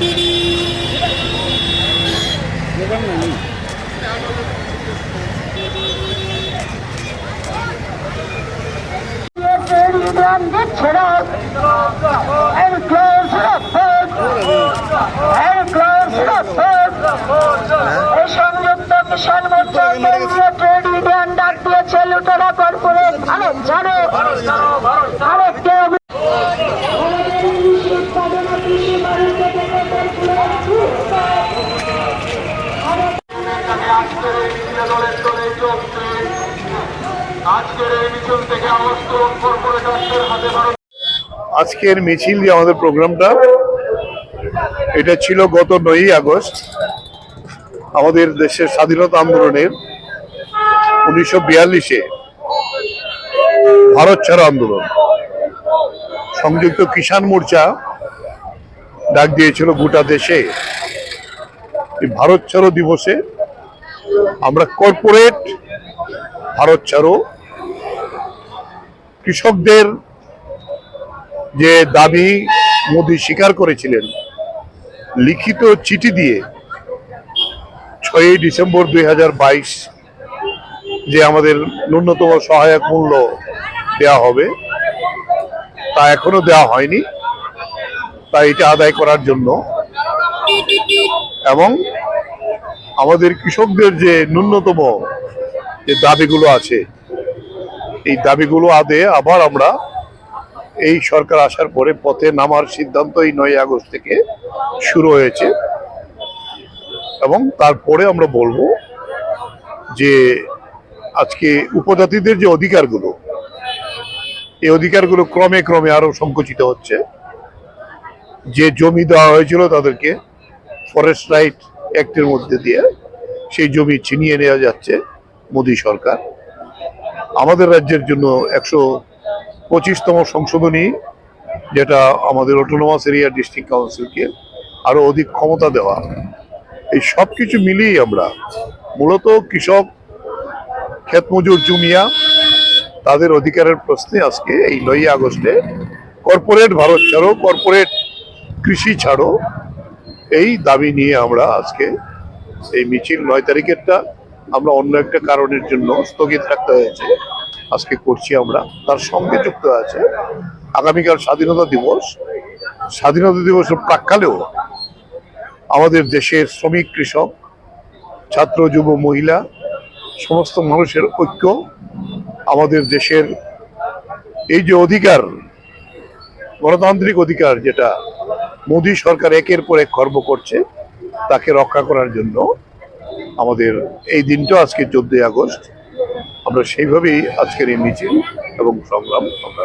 Islam gets it up and close it up and সংযুক্ত trade union ডাক দিয়েছে লুটেরা কর্পোরেট ভারত জানো আজকের মিছিল যে আমাদের প্রোগ্রামটা, এটা ছিল গত নয়ই আগস্ট। আমাদের দেশের স্বাধীনতা আন্দোলনের উনিশশো বিয়াল্লিশে ভারত ছাড়ো আন্দোলন। সংযুক্ত কিষাণ মোর্চা ডাক দিয়েছিল গোটা দেশে ভারত ছাড়ো দিবসে আমরা কর্পোরেট ভারত ছাড়ো কৃষকদের যে দাবি মোদি স্বীকার করেছিলেন, লিখিত চিঠি দিয়ে ছয়ই ডিসেম্বর দুই হাজার বাইশ যে আমাদের ন্যূনতম সহায়ক মূল্য দেওয়া হবে, তা এখনও দেওয়া হয়নি। তা এটা আদায় করার জন্য এবং আমাদের কৃষকদের যে ন্যূনতম যে দাবিগুলো আছে এই দাবিগুলো আদে আবার আমরা এই সরকার আসার পরে পথে নামার সিদ্ধান্ত এই নয় আগস্ট থেকে শুরু হয়েছে। এবং তারপরে আমরা বলব যে আজকে উপজাতিদের যে অধিকারগুলো, এই অধিকারগুলো ক্রমে ক্রমে আরও সংকুচিত হচ্ছে। যে জমি দেওয়া হয়েছিল তাদেরকে ফরেস্ট রাইট অ্যাক্টের মধ্যে দিয়ে সেই জমি ছিনিয়ে নেওয়া যাচ্ছে মোদী সরকার। আমাদের রাজ্যের জন্য একশো পঁচিশতম সংশোধনী, যেটা আমাদের অটোনোমাস এরিয়া ডিস্ট্রিক্ট কাউন্সিলকে আরও অধিক ক্ষমতা দেওয়া। এই সব কিছু মিলিয়ে আমরা মূলত কৃষক ক্ষেত মজুর জুমিয়া তাদের অধিকারের প্রশ্নে আজকে এই নয় আগস্টে কর্পোরেট ভারত ছাড়ো, কর্পোরেট কৃষি ছাড়ো, এই দাবি নিয়ে আমরা আজকে এই মিছিল নয় তারিখেরটা আমরা অন্য একটা কারণের জন্য স্থগিত রাখতে হয়েছে। আজকে করছি আমরা। তার সঙ্গে যুক্ত আছে আগামীকাল স্বাধীনতা দিবস। স্বাধীনতা দিবসের প্রাককালেও আমাদের দেশের শ্রমিক, কৃষক, ছাত্র, যুব, মহিলা, সমস্ত মানুষের ঐক্য আমাদের দেশের এই যে অধিকার, গণতান্ত্রিক অধিকার যেটা মোদী সরকার একের পর এক কর্ম করছে, তাকে রক্ষা করার জন্য আমাদের এই দিনটা আজকে চোদ্দই আগস্ট। আমরা সেইভাবেই আজকের এই মিছিল এবং সংগ্রাম আমরা